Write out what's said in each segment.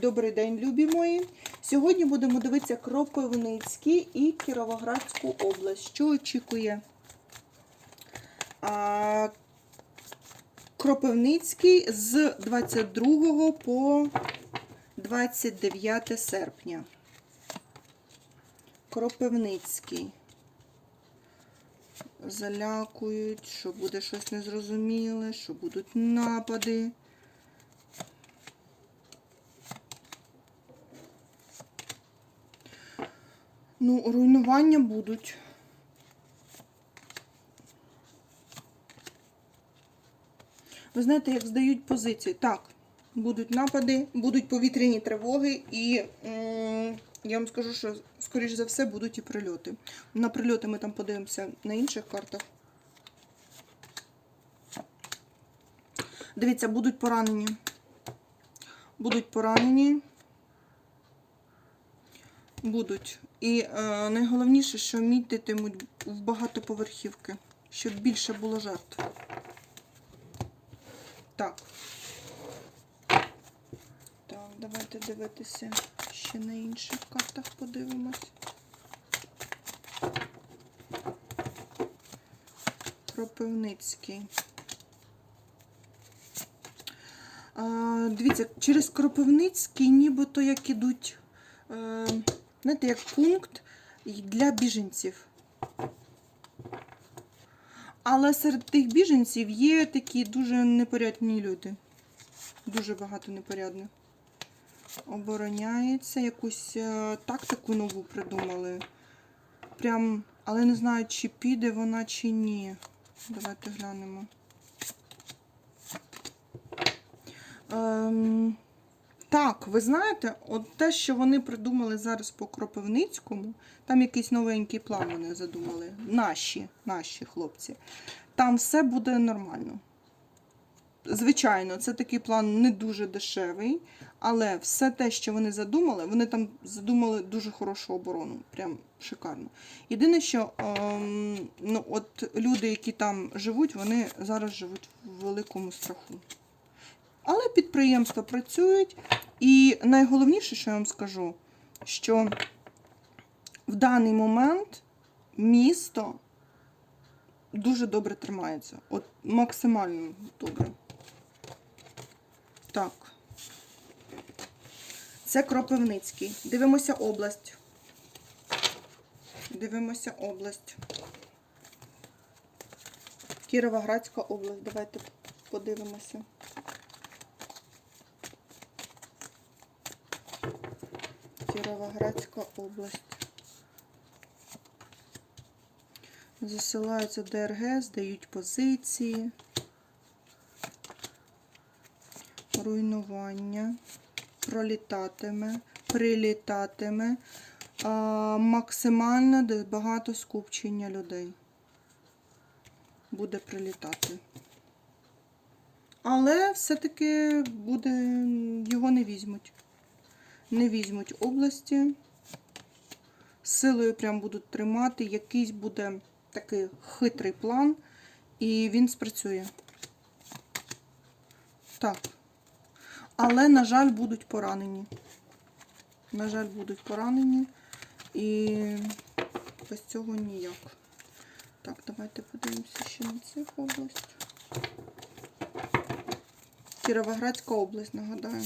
Добрий день, любі мої. Сьогодні будемо дивитися Кропивницький і Кіровоградську область. Що очікує а, Кропивницький з 22 по 29 серпня. Кропивницький. Залякують, що буде щось незрозуміле, що будуть напади. Ну, руйнування будуть. Ви знаєте, як здають позиції? Так, будуть напади, будуть повітряні тривоги, і я вам скажу, що, скоріш за все, будуть і прильоти. На прильоти ми там подивимося на інших картах. Дивіться, будуть поранені. Будуть поранені. Будуть. І е, найголовніше, що мітитимуть в багатоповерхівки, щоб більше було жертв. Так. Так, давайте дивитися ще на інших картах подивимось. Кропивницький. А, дивіться, через Кропивницький нібито як ідуть, е, знаєте, як пункт для біженців. Але серед тих біженців є такі дуже непорядні люди. Дуже багато непорядних. Обороняється, якусь е, тактику нову придумали. Прям, але не знаю, чи піде вона, чи ні. Давайте глянемо. Ем, так, ви знаєте, от те, що вони придумали зараз по Кропивницькому, там якийсь новенький план вони задумали. Наші, наші хлопці. Там все буде нормально. Звичайно, це такий план не дуже дешевий, але все те, що вони задумали, вони там задумали дуже хорошу оборону. Прям шикарно. Єдине, що ем, ну, от люди, які там живуть, вони зараз живуть в великому страху. Але підприємства працюють. І найголовніше, що я вам скажу, що в даний момент місто дуже добре тримається. От максимально добре. Так. Це Кропивницький. Дивимося область. Дивимося область. Кіровоградська область. Давайте подивимося. Кіровоградська область. Засилаються ДРГ, здають позиції, руйнування, пролітатиме, прилітатиме, а, максимально багато скупчення людей буде прилітати. Але все-таки буде, його не візьмуть не візьмуть області, силою прям будуть тримати, якийсь буде такий хитрий план, і він спрацює. Так. Але, на жаль, будуть поранені. На жаль, будуть поранені. І без цього ніяк. Так, давайте подивимося ще на цих область. Кіровоградська область, нагадаю.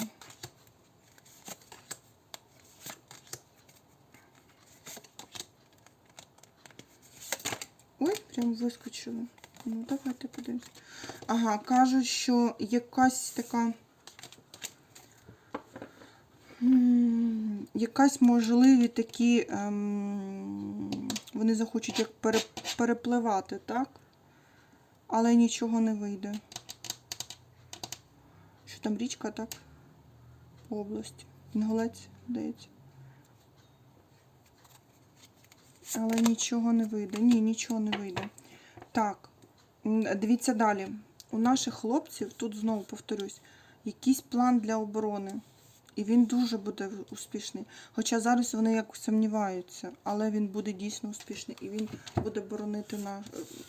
Прям вискочило. Ну, давайте подивимось. Ага, кажуть, що якась така. Якась можливі такі. Ем, вони захочуть як пере, перепливати, так? Але нічого не вийде. Що там річка, так? По області. Інголець, здається. Але нічого не вийде. Ні, нічого не вийде. Так, дивіться далі. У наших хлопців, тут знову повторюсь, якийсь план для оборони. І він дуже буде успішний. Хоча зараз вони якось сумніваються, але він буде дійсно успішний. І він буде боронити на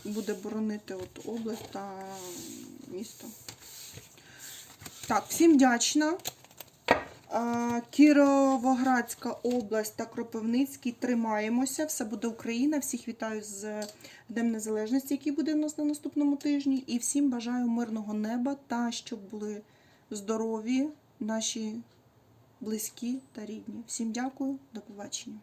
буде боронити от область та місто. Так, всім вдячна. Кіровоградська область та Кропивницький. Тримаємося. Все буде Україна. Всіх вітаю з Днем Незалежності, який буде в нас на наступному тижні. І всім бажаю мирного неба та щоб були здорові наші близькі та рідні. Всім дякую, до побачення.